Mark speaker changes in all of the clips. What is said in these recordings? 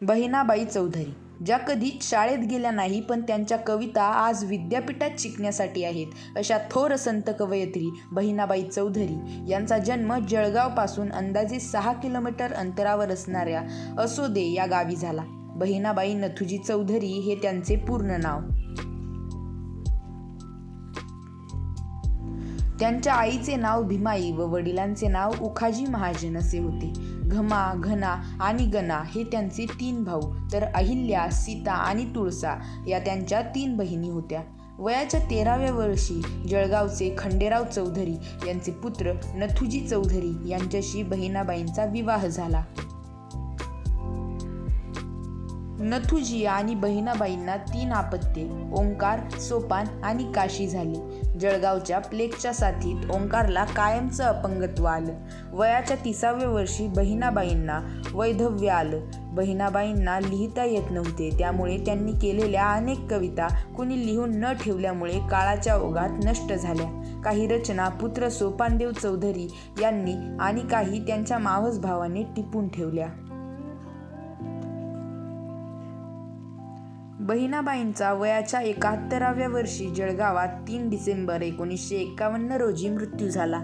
Speaker 1: बहिणाबाई चौधरी ज्या कधीच शाळेत गेल्या नाही पण त्यांच्या कविता आज विद्यापीठात शिकण्यासाठी आहेत अशा थोर संत कवयित्री बहिणाबाई चौधरी यांचा जन्म जळगावपासून अंदाजे सहा किलोमीटर अंतरावर असणाऱ्या असोदे या गावी झाला. बहिणाबाई नथुजी चौधरी हे त्यांचे पूर्ण नाव. त्यांच्या आईचे नाव भीमाई व वडिलांचे नाव उखाजी महाजन असे होते. घमा घना आणि गणा हे त्यांचे तीन भाऊ. तर अहिल्या सीता आणि तुळसा या त्यांच्या तीन बहिणी होत्या. वयाच्या तेराव्या वर्षी जळगावचे खंडेराव चौधरी यांचे पुत्र नथुजी चौधरी यांच्याशी बहिणाबाईंचा विवाह झाला. नथुजी आणि बहिणाबाईंना तीन आपत्ते ओंकार सोपान आणि काशी झाली. जळगावच्या प्लेगच्या साथीत ओंकारला कायमचं अपंगत्व आलं. वयाच्या तिसाव्या वर्षी बहिणाबाईंना वैधव्य आलं. बहिणाबाईंना लिहिता येत नव्हते त्यामुळे त्यांनी केलेल्या अनेक कविता कुणी लिहून न ठेवल्यामुळे काळाच्या ओघात नष्ट झाल्या. काही रचना पुत्र सोपानदेव चौधरी यांनी आणि काही त्यांच्या मावस भावाने टिपून ठेवल्या. बहिणाबाईंचा वयाच्या एकाहत्तराव्या वर्षी जळगावात तीन डिसेंबर एकोणीसशे एकावन्न रोजी मृत्यू झाला.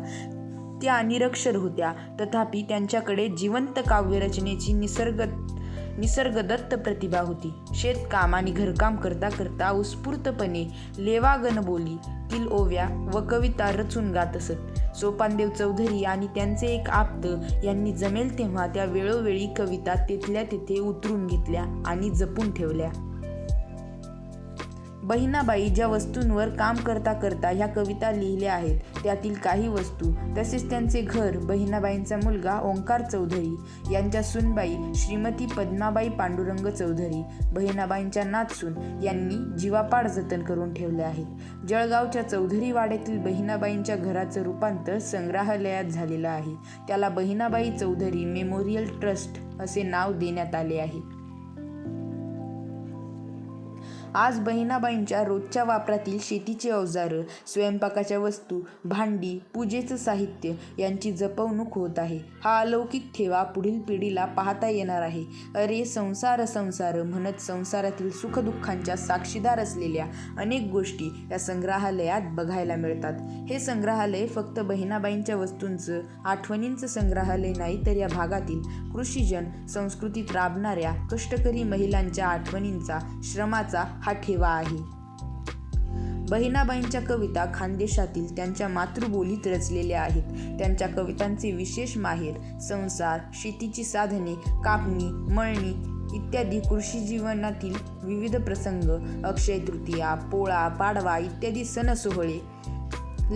Speaker 1: त्या निरक्षर होत्या. तथापि त्यांच्याकडे जिवंत काव्यरचनेची निसर्ग निसर्गदत्त प्रतिभा होती. शेतकाम आणि घरकाम करता करता उत्स्फूर्तपणे लेवागन बोली तील ओव्या व कविता रचून गात असत सोपानदेव चौधरी आणि त्यांचे एक आप्त यांनी जमेल तेव्हा त्या वेळोवेळी कविता तिथल्या तिथे उतरून घेतल्या आणि जपून ठेवल्या. बहिणाबाई ज्या वस्तूंवर काम करता करता ह्या कविता लिहिल्या आहेत त्यातील काही वस्तू. तसेच त्यांचे घर बहिणाबाईंचा मुलगा ओंकार चौधरी यांच्या सुनबाई श्रीमती पद्माबाई पांडुरंग चौधरी बहिणाबाईंच्या नातसून यांनी जीवापाड जतन करून ठेवले आहेत. जळगावच्या चौधरी वाड्यातील बहिणाबाईंच्या घराचं रूपांतर संग्रहालयात झालेलं आहे. त्याला बहिणाबाई चौधरी मेमोरियल ट्रस्ट असे नाव देण्यात आले आहे. आज बहिणाबाईंच्या रोजच्या वापरातील शेतीची अवजारं स्वयंपाकाच्या वस्तू भांडी पूजेचं साहित्य यांची जपवणूक होत आहे. हा अलौकिक ठेवा पुढील पिढीला पाहता येणार आहे. अरे संसार संसार म्हणत संसारातील सुखदुःखांच्या साक्षीदार असलेल्या अनेक गोष्टी या संग्रहालयात बघायला मिळतात. हे संग्रहालय फक्त बहिणाबाईंच्या वस्तूंचं आठवणींचं संग्रहालय नाही तर या भागातील कृषीजन संस्कृतीत राबणाऱ्या कष्टकरी महिलांच्या आठवणींचा श्रमाचा हा ठेवा आहे. बहिणाबाईंच्या कविता खानदेशातील त्यांच्या मातृबोलीत रचलेल्या आहेत. त्यांच्या कवितांचे विशेष माहेर संसार शेतीची साधने कापणी मळणी इत्यादी कृषी जीवनातील विविध प्रसंग अक्षय तृतीया पोळा पाडवा इत्यादी सण सोहळे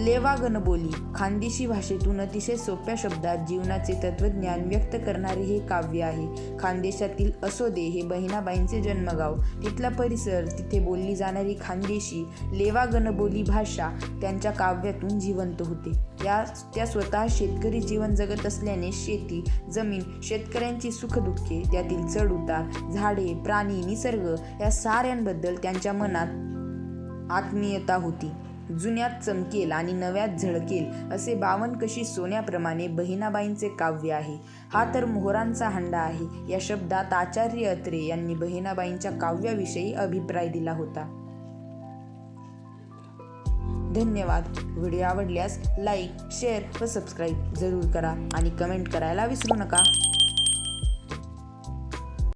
Speaker 1: लेवा बोली खानदेशी भाषेतून अतिशय सोप्या शब्दात जीवनाचे तत्वज्ञान व्यक्त करणारे हे काव्य आहे. खानदेशातील असोदे हे बहिणाबाईंचे जन्मगाव. तिथला परिसर तिथे बोलली जाणारी खानदेशी लेवा बोली भाषा त्यांच्या काव्यातून जिवंत होते. या त्या स्वतः शेतकरी जीवन जगत असल्याने शेती जमीन शेतकऱ्यांची सुखदुःखे त्यातील चढउतार झाडे प्राणी निसर्ग या साऱ्यांबद्दल त्यांच्या मनात आत्मीयता होती. जुन्यात चमकेल आणि नव्यात झळकेल असे बावन कशी सोन्याप्रमाणे बहिणाबाईंचे काव्य आहे. हा तर मोहरांचा हंडा आहे. या शब्दात आचार्य अत्रे यांनी बहिणाबाईंच्या काव्याविषयी अभिप्राय दिला होता. धन्यवाद. व्हिडिओ आवडल्यास लाईक शेअर व सबस्क्राईब जरूर करा आणि कमेंट करायला विसरू नका.